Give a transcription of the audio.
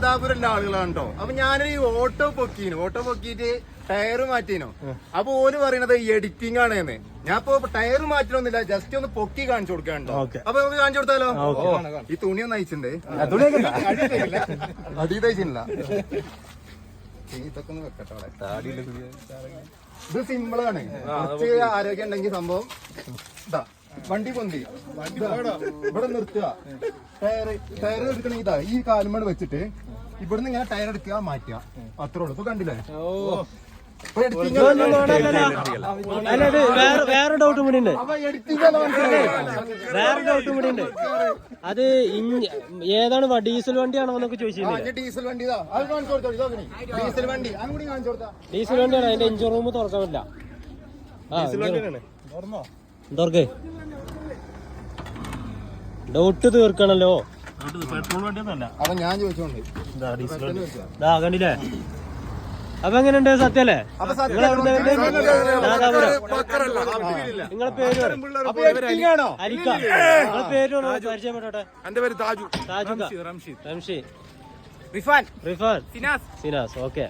നാദാപുരല്ല ആളുകളാണ് കേട്ടോ അപ്പൊ ഞാനൊരു ഈ ഓട്ടോ പൊക്കീനു. ഓട്ടോ പൊക്കിയിട്ട് ടയർ മാറ്റീനു. അപ്പൊ ഓര് പറയണത് എഡിറ്റിംഗ് ആണ് എന്ന് ഞാൻ ഇപ്പൊ ടയർ മാറ്റണമൊന്നുമില്ല ജസ്റ്റ് ഒന്ന് പൊക്കി കാണിച്ചു കൊടുക്കാണ്ടോ. അപ്പൊ നമുക്ക് കാണിച്ചു കൊടുത്താലോ? ഈ തുണി ഒന്ന് അയച്ചിണ്ട് അടി തയ്ച്ചില്ല ഇതൊക്കെ ഒന്ന് വെക്കട്ടെ. ഇത് സിമ്പിൾ ആണ്. കുറച്ച് ആരോഗ്യം ഉണ്ടെങ്കിൽ സംഭവം ഇതാ വണ്ടി പൊന്തി. ഇവിടെ നിർത്തുക. ടയർ ടയർ എടുക്കണെങ്കിൽ ഇതാ ഈ കാലുമേട് വെച്ചിട്ട് ഇവിടുന്ന് ഇങ്ങനെ ടയർ എടുക്കുക മാറ്റുക. അത്രേ ഉള്ളൂ. ഇപ്പൊ കണ്ടില്ലേ? വേറെ വേറെ ഡൗട്ട് കൂടി ഉണ്ട്. വേറെ ഡൗട്ട് കൂടി ഉണ്ട്. അത് ഏതാണ് വ- ഡീസൽ വണ്ടിയാണോ എന്നൊക്കെ ചോദിച്ചത് ഡീസൽ വണ്ടി. വണ്ടി വണ്ടിയാണ്. അതിന്റെ എഞ്ചിൻ റൂം തുറക്കാൻ പറ്റില്ല. തുറക്ക്. ഡൗട്ട് തീർക്കണല്ലോ. പെട്രോൾ വണ്ടിയൊന്നല്ല അപ്പൊ ഞാൻ ചോദിച്ചോണ്ട് ഇതാ കണ്ടില്ലേ? അപ്പൊ എങ്ങനെയുണ്ട് സത്യല്ലേ. നിങ്ങളെ പേര് അരിക്ക. നിങ്ങളെ പേര് പരിചയപ്പെട്ടോട്ടെ എന്റെ പേര് താജു താജുക്ക റംഷി റിഫാൻ. റിഫാൻ. സിനാസ്. സിനാസ് ഓക്കെ.